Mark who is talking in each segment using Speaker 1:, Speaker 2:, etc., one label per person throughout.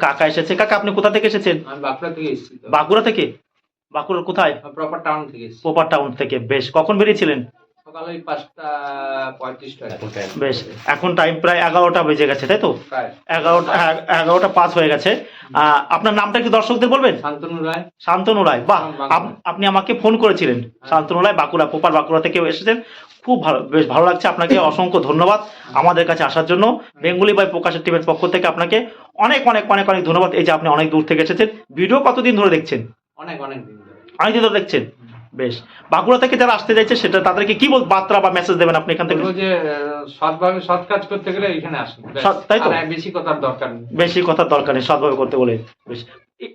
Speaker 1: কাকা এসেছে। কাকা আপনি কোথা থেকে এসেছেন?
Speaker 2: আমি বাঁকুড়া থেকে এসেছি
Speaker 1: বাঁকুড়া থেকে? বাঁকুড়ার কোথায়?
Speaker 2: প্রপার টাউন থেকে
Speaker 1: পোপার টাউন থেকে। বেশ কখন বেরিয়েছিলেন?
Speaker 2: সকালে ওই পাঁচটা পঁয়ত্রিশটা
Speaker 1: বেশ এখন টাইম প্রায় এগারোটা বেজে গেছে তাই তো? এগারোটা হ্যাঁ, এগারোটা পাঁচ হয়ে গেছে। আহ, আপনার নামটা কি দর্শকদের বলবেন?
Speaker 2: শান্তনু রায়।
Speaker 1: শান্তনু রায়। বাহ আপ- আপনি আমাকে ফোন করেছিলেন। শান্তনু রায় বাঁকুড়া পোপার বাঁকুড়া থেকে এসেছেন? খুব ভালো বেশ ভালো লাগছে। আপনাকে অসংখ্য ধন্যবাদ আমাদের কাছে আসার জন্য। বেঙ্গলি বাই প্রকাশের টিমের পক্ষ থেকে আপনাকে অনেক অনেক অনেক অনেক ধন্যবাদ। এই যে আপনি অনেক দূর থেকে এসেছেন। ভিডিও কতদিন ধরে দেখছেন?
Speaker 2: অনেক অনেক দিন ধরে।
Speaker 1: অনেকদিন ধরে দেখছেন? বেশ। বাঁকুড়া থেকে যারা আসতে চাইছে সেটা তাদেরকে কি বল বার্তা বা মেসেজ দেবেন আপনি এখান থেকে?
Speaker 2: যে সৎভাবে সৎ কাজ করতে গেলে এখানে আসুন।
Speaker 1: তাই তো?
Speaker 2: বেশি কথার দরকার নেই।
Speaker 1: বেশি কথার দরকার নেই সৎভাবে করতে বলে। বেশ।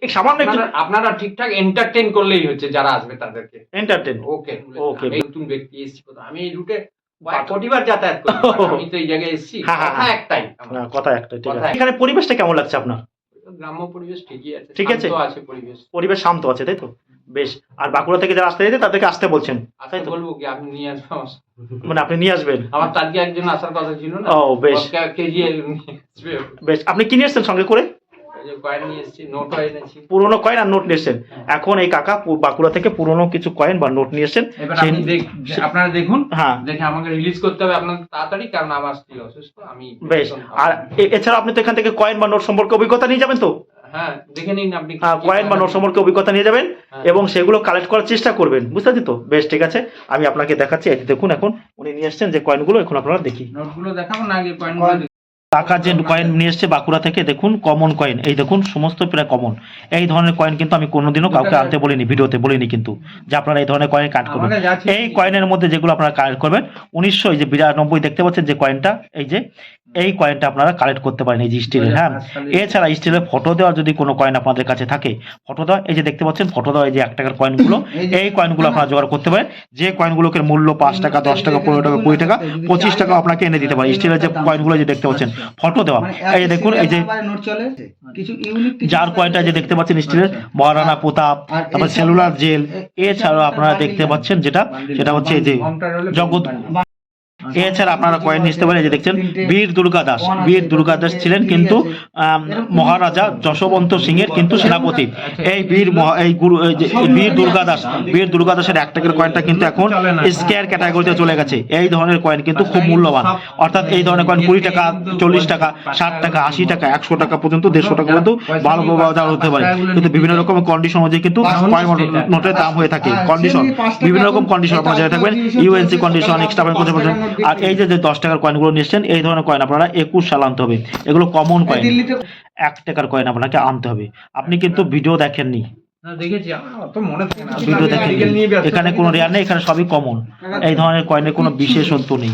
Speaker 1: সামান্য একটু
Speaker 2: আপনারা- ঠিকঠাক এন্টারটেইন করলেই হচ্ছে যারা আসবে তাদেরকে।
Speaker 1: Entertain
Speaker 2: okay. আমি নতুন ব্যক্তি এসেছি কোথাও। আমি এই রুটে কোটিবার যাতায়াত করি। আমি তো এই জায়গায় এসেছি।
Speaker 1: হ্যাঁ, হ্যাঁ,
Speaker 2: কথা
Speaker 1: হ্যাঁ।
Speaker 2: একটাই।
Speaker 1: কথা একটা ঠিক আছে। এখানে পরিবেশটা কেমন লাগছে আপনার?
Speaker 2: গ্রাম্য পরিবেশ ঠিকই আছে
Speaker 1: ঠিক আছে?
Speaker 2: শান্ত আছে পরিবেশ।
Speaker 1: পরিবেশ শান্ত আছে তাই তো? বেশ। আর বাঁকুড়া থেকে যারা আসতে তাদেরকে আসতে বলছেন
Speaker 2: বলব কি? আপনি নিয়ে আসবেন
Speaker 1: মানে আপনি নিয়ে আসবেন?
Speaker 2: আমার তো আজকে একজন আসার কথা ছিল না?
Speaker 1: ও বেশ। বেশ। আপনি কি নিয়ে এসছেন সঙ্গে করে?
Speaker 2: কয়েন
Speaker 1: পুরোনো কয়েন আর নোট নিয়ে এসছেন। এখন এই কাকা বাঁকুড়া থেকে পুরোনো কিছু কয়েন বা নোট নিয়ে এসছেন।
Speaker 2: এবার
Speaker 1: সেই-
Speaker 2: আপনি দেখ আপনারা দেখুন
Speaker 1: হ্যাঁ।
Speaker 2: দেখে আমাকে রিলিজ করতে হবে আপনার তাড়াতাড়ি কারণ আমার স্ত্রী অসুস্থ আমি
Speaker 1: বেশ। আর এছাড়া আপনি তো এখান থেকে কয়েন বা নোট সম্পর্কে অভিজ্ঞতা নিয়ে যাবেন তো?
Speaker 2: হ্যাঁ দেখে নিন আপনি
Speaker 1: হ্যাঁ, কয়েন বা নোট সম্পর্কে অভিজ্ঞতা নিয়ে যাবেন
Speaker 2: হ্যাঁ।
Speaker 1: এবং সেগুলো কালেক্ট করার চেষ্টা করবেন। বুঝতে পারছি তো? বেশ ঠিক আছে। আমি আপনাকে দেখাচ্ছি এই দেখুন এখন উনি নিয়ে এসছেন যে কয়েনগুলো এখন আপনারা দেখি।
Speaker 2: নোটগুলো দেখাবো না আগে কয়েনগুলো দেখি।
Speaker 1: টাকা যে কয়েন নিয়ে এসছে বাঁকুড়া থেকে দেখুন কমন কয়েন এই দেখুন সমস্ত প্রায় কমন এই ধরনের কয়েন কিন্তু আমি কোনোদিনও কাউকে আনতে বলিনি ভিডিওতে বলিনি কিন্তু। যে আপনারা এই ধরনের কয়েন কাট করবেন এই কয়েনের মধ্যে যেগুলো আপনারা কাট করবেন উনিশশো এই যে বিরানব্বই দেখতে পাচ্ছেন যে কয়েনটা এই যে এই কয়েনটা আপনারা কালেক্ট করতে পারেন এই যে স্টিলের হ্যাঁ এছাড়া স্টিলের ফটো দেওয়ার যদি কোনো কয়েন আপনাদের কাছে থাকে ফটো দেওয়া এই যে দেখতে পাচ্ছেন ফটো দেওয়া এই যে এক টাকার কয়েনগুলো এই কয়েনগুলো আপনারা জোগাড় করতে পারেন যে কয়েনগুলোকে মূল্য পাঁচ টাকা দশ টাকা পনেরো টাকা কুড়ি টাকা পঁচিশ টাকা আপনাকে এনে দিতে পারে স্টিলের যে কয়েনগুলো যে দেখতে পাচ্ছেন ফটো দেওয়া এই যে দেখুন এই যে যার কয়েনটা যে দেখতে পাচ্ছেন স্টিলের মহারানা প্রতাপ তারপর সেলুলার জেল এছাড়াও আপনারা দেখতে পাচ্ছেন যেটা সেটা হচ্ছে এই যে জগৎ এছাড়া আপনারা কয়েন নিতে পারেন যে দেখছেন, বীর দুর্গা দাস। বীর দুর্গা দাস ছিলেন কিন্তু মহারাজা যশবন্ত সিং এর কিন্তু সেনাপতি। এই বীর এই গুরু বীর দুর্গা দাস, বীর দুর্গা দাসের এক টাকার কয়েনটা কিন্তু এখন স্কেয়ার ক্যাটাগরিতে চলে গেছে। এই ধরনের কয়েন কিন্তু খুব মূল্যবান। অর্থাৎ এই ধরনের কয়েন কুড়ি টাকা, চল্লিশ টাকা, ষাট টাকা, আশি টাকা, একশো টাকা পর্যন্ত, দেড়শো টাকা পর্যন্ত ভালো বাজার হতে পারে। কিন্তু বিভিন্ন রকম কন্ডিশন অনুযায়ী কিন্তু কয়েন নোটের দাম হয়ে থাকে। কন্ডিশন বিভিন্ন রকম কন্ডিশন আপনারা জেনে থাকবেন। ইউএনসি কন্ডিশন এক্সট্রা পারবেন আর এই যে যে দশ টাকার কয়েনগুলো নিয়েছেন এই ধরনের কয়েন আপনারা একুশ সাল আনতে হবে। এগুলো কমন কয়েন এক টাকার কয়েন আপনাকে আনতে হবে। আপনি কিন্তু ভিডিও দেখেননি। ভিডিও এখানে কোনো রেয়ার নেই এখানে সবই কমন এই ধরনের কয়েনের কোনো বিশেষত্ব নেই।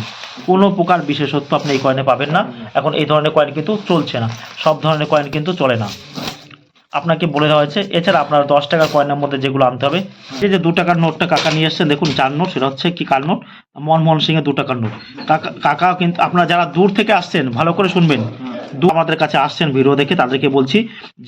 Speaker 1: কোনো প্রকার বিশেষত্ব আপনি এই কয়েনে পাবেন না। এখন এই ধরনের কয়েন কিন্তু চলছে না। সব ধরনের কয়েন কিন্তু চলে না। আপনাকে বলে দেওয়া হয়েছে। এছাড়া আপনার দশ টাকার কয়েনের মধ্যে যেগুলো আনতে হবে, এই যে দু টাকার নোটটা কাকা নিয়ে এসছেন, দেখুন চার নোট সেটা হচ্ছে কি কার নোট মনমোহন সিংয়ের দু টাকার নোট কাকা কাকা কিন্তু আপনারা যারা দূর থেকে আসছেন, ভালো করে শুনবেন। আমাদের কাছে আসছেন ভিডিও দেখে, তাদেরকে বলছি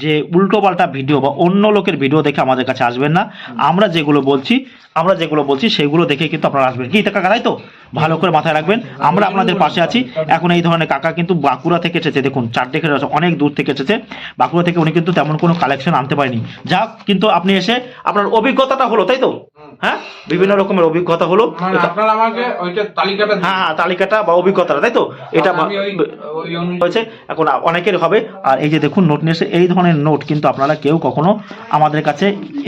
Speaker 1: যে উল্টো পাল্টা ভিডিও বা অন্য লোকের ভিডিও দেখে আমাদের কাছে আসবেন না। আমরা যেগুলো বলছি, আমরা যেগুলো বলছি সেগুলো দেখে কিন্তু আপনারা আসবেন। কি, কাকা তাই তো? ভালো করে মাথায় রাখবেন। আমরা আপনাদের পাশে আছি। এখন এই ধরনের কাকা কিন্তু বাঁকুড়া থেকে এসেছে। দেখুন চারটে খেলে অনেক দূর থেকে এসেছে। বাঁকুড়া থেকে উনি কিন্তু তেমন কোনো কালেকশন আনতে পারেনি। যাক, কিন্তু আপনি এসে আপনার অভিজ্ঞতাটা হলো, তাই তো? হ্যাঁ? বিভিন্ন রকমের অভিজ্ঞতা হলো
Speaker 2: মানে
Speaker 1: হ্যাঁ তালিকাটা বা অভিজ্ঞতাটা তাই তো? এটা হয়েছে। এখন অনেকের হবে। আর এই যে দেখুন নোট নিয়ে এসে এই ধরনের নোট কিন্তু আপনারা কেউ কখনো আমাদের কাছে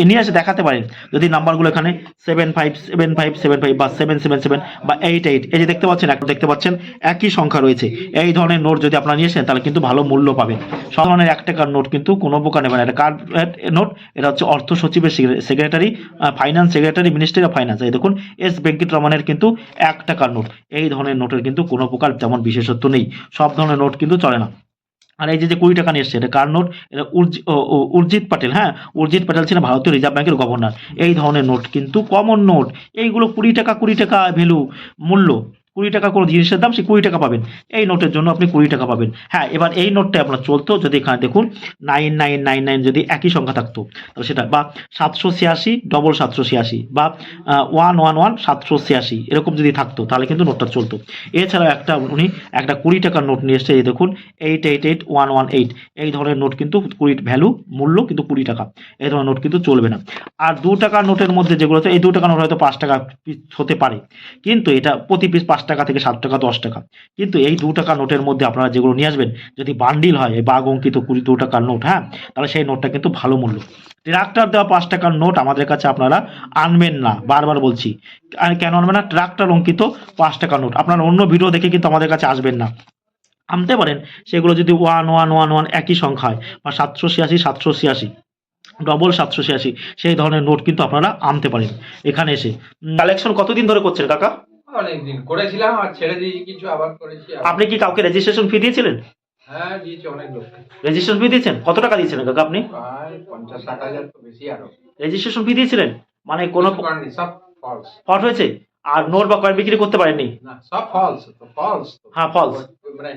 Speaker 1: নিয়ে এসে দেখাতে পারেন। যদি নাম্বারগুলো এখানে seven five seven five seven five বা সেভেন সেভেন সেভেন বা এইট এইট এই যে দেখতে পাচ্ছেন এখন দেখতে পাচ্ছেন একই সংখ্যা রয়েছে। এই ধরনের নোট যদি আপনারা নিয়ে আসেন তাহলে কিন্তু ভালো মূল্য পাবেন। সব ধরনের এক টাকার নোট কিন্তু কোনো প্রকার নেবেন এটা কার নোট এটা হচ্ছে অর্থ সচিবের secretary finance secretary ministry of finance এই দেখুন এস ভেঙ্কিটরমনের কিন্তু এক টাকার নোট। এই ধরনের নোটের কিন্তু কোনো প্রকার যেমন বিশেষত্ব নেই। সব ধরনের নোট কিন্তু চলে না। আর এই যে কুড়ি টাকা নিয়ে এসছে, এটা কার নোট? এটা উর্জিত প্যাটেল হ্যাঁ? উর্জিত পাটেল ছিলেন ভারতীয় রিজার্ভ ব্যাঙ্কের গভর্নর। এই ধরনের নোট কিন্তু কমন নোট। এইগুলো কুড়ি টাকা কুড়ি টাকা ভ্যালু মূল্য। কুড়ি টাকা কোনো জিনিসের দাম, সে কুড়ি টাকা পাবেন। এই নোটের জন্য আপনি কুড়ি টাকা পাবেন। হ্যাঁ এবার এই নোটটা আপনার চলতো, যদি এখানে দেখুন নাইন নাইন নাইন নাইন যদি একই সংখ্যা থাকতো, তাহলে সেটা, বা সাতশো ছিয়াশি ডবল সাতশো ছিয়াশি, বা ওয়ান ওয়ান ওয়ান সাতশো ছিয়াশি, এরকম যদি থাকতো, তাহলে কিন্তু নোটটা চলতো। এছাড়াও একটা উনি একটা কুড়ি টাকার নোট নিয়ে এসছে, এই দেখুন eight eight eight one one eight এই ধরনের নোট কিন্তু কুড়ি ভ্যালু মূল্য কিন্তু কুড়ি টাকা, এই ধরনের নোট কিন্তু চলবে না। আর দু টাকার নোটের মধ্যে যেগুলো এই দু টাকার নোট হয়তো পাঁচ টাকা পিস হতে পারে, কিন্তু এটা প্রতি পিস পাঁচ টাকা থেকে সাত টাকা, দশ টাকা। কিন্তু এই দু টাকা নোটের মধ্যে আপনারা যেগুলো নিয়ে আসবেন, যদি বান্ডিল হয়, এই বাঘ অঙ্কিত কুড়ি দু টাকার নোট হ্যাঁ? তাহলে সেই নোটটা কিন্তু ভালো মূল্য। ট্রাক্টর দেওয়া পাঁচ টাকার নোট আমাদের কাছে আপনারা আনবেন না, বারবার বলছি। কেন আনবেন না? ট্রাক্টর অঙ্কিত পাঁচ টাকার নোট। আপনারা অন্য ভিডিও দেখে কিন্তু আমাদের কাছে আসবেন না। আনতে পারেন, সেগুলো যদি ওয়ান ওয়ান ওয়ান ওয়ান একই সংখ্যা হয়, বা সাতশো ছিয়াশি সাতশো ছিয়াশি ডবল সাতশো ছিয়াশি, সেই ধরনের নোট কিন্তু আপনারা আনতে পারেন। এখানে এসে। কালেকশন কতদিন ধরে করছেন কাকা?
Speaker 2: অনেকদিন করেছিলাম আর ছেড়ে দিয়েছি কিছু আবার করেছি
Speaker 1: আপনি কি কাউকে রেজিস্ট্রেশন ফি দিয়েছিলেন?
Speaker 2: হ্যাঁ দিয়েছি অনেক লোককে।
Speaker 1: রেজিস্ট্রেশন ফি দিয়েছেন? কত টাকা দিয়েছিলেন কাকা আপনি?
Speaker 2: প্রায় পঞ্চাশ ষাট হাজার তো বেশি আরও।
Speaker 1: রেজিস্ট্রেশন ফি দিয়েছিলেন? মানে কোনো
Speaker 2: সব ফলস
Speaker 1: ফলস হয়েছে? আর নোট বা কয়েন বিক্রি করতে পারেননি?
Speaker 2: না সব ফলস তো ফলস
Speaker 1: হ্যাঁ ফলস
Speaker 2: মানে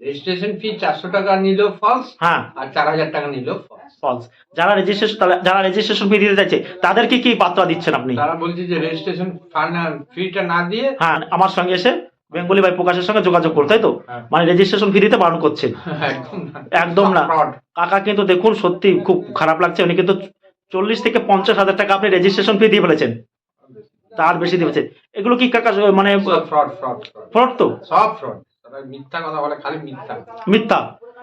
Speaker 2: রেজিস্ট্রেশন ফি চারশো টাকা নিলেও ফলস
Speaker 1: হ্যাঁ।
Speaker 2: আর চার হাজার টাকা নিলেও ফলস
Speaker 1: যারা রেজিস্ট্রেশন যারা রেজিস্ট্রেশন ফি দিতে চাইছে তাদেরকে কি বার্তা দিচ্ছেন আপনি?
Speaker 2: তারা বলছে যে রেজিস্ট্রেশন ফিটা না দিয়ে
Speaker 1: হ্যাঁ আমার সঙ্গে এসে বেঙ্গলি ভাই প্রকাশের সঙ্গে যোগাযোগ করতে তাই তো?
Speaker 2: হ্যাঁ।
Speaker 1: মানে রেজিস্ট্রেশন ফি দিতে বারণ করছেন
Speaker 2: একদম না।
Speaker 1: একদম না।
Speaker 2: ফ্রড
Speaker 1: কাকা কিন্তু দেখুন সত্যি খুব খারাপ লাগছে। উনি কিন্তু চল্লিশ থেকে পঞ্চাশ হাজার টাকা আপনি রেজিস্ট্রেশন ফি দিয়ে ফেলেছেন। তার বেশি দিয়েছে এগুলো কি কাকা মানে
Speaker 2: ফ্রড ফ্রড ফ্রড
Speaker 1: তো?
Speaker 2: সব ফ্রড মিথ্যা কথা বলে খালি মিথ্যা।
Speaker 1: মিথ্যা।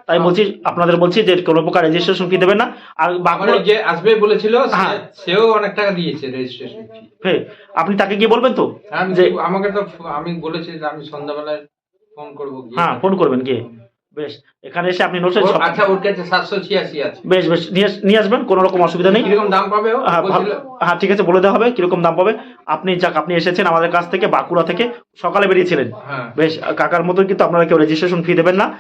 Speaker 1: তাই বলছি আপনাদের বলছি যে কোনো প্রকার রেজিস্ট্রেশন ফি দেবেন না। আর
Speaker 2: আমার যে আসবে বলেছিল
Speaker 1: হ্যাঁ।
Speaker 2: সেও অনেক টাকা দিয়েছে রেজিস্ট্রেশন ফি
Speaker 1: হ্যাঁ আপনি তাকে গিয়ে বলবেন তো? যে
Speaker 2: আমাকে তো আমি বলেছি যে আমি সন্ধ্যাবেলায় ফোন করব।
Speaker 1: হ্যাঁ ফোন করবেন গিয়ে। বেশ এখানে এসে আপনি নোটে
Speaker 2: আচ্ছা ওর কাছে সাতশো ছিয়াশি আছে।
Speaker 1: বেশ বেশ নিয়ে নিয়ে আসবেন কোনো রকম অসুবিধা নেই।
Speaker 2: কীরকম দাম পাবে
Speaker 1: হ্যাঁ ভালো- হ্যাঁ ঠিক আছে বলে দেওয়া হবে কীরকম দাম পাবে। আপনি যাক আপনি এসেছেন আমাদের কাছ থেকে বাঁকুড়া থেকে সকালে বেরিয়েছিলেন।
Speaker 2: হ্যাঁ।
Speaker 1: বেশ কাকার মতন কিন্তু আপনারা কেউ রেজিস্ট্রেশন ফি দেবেন না।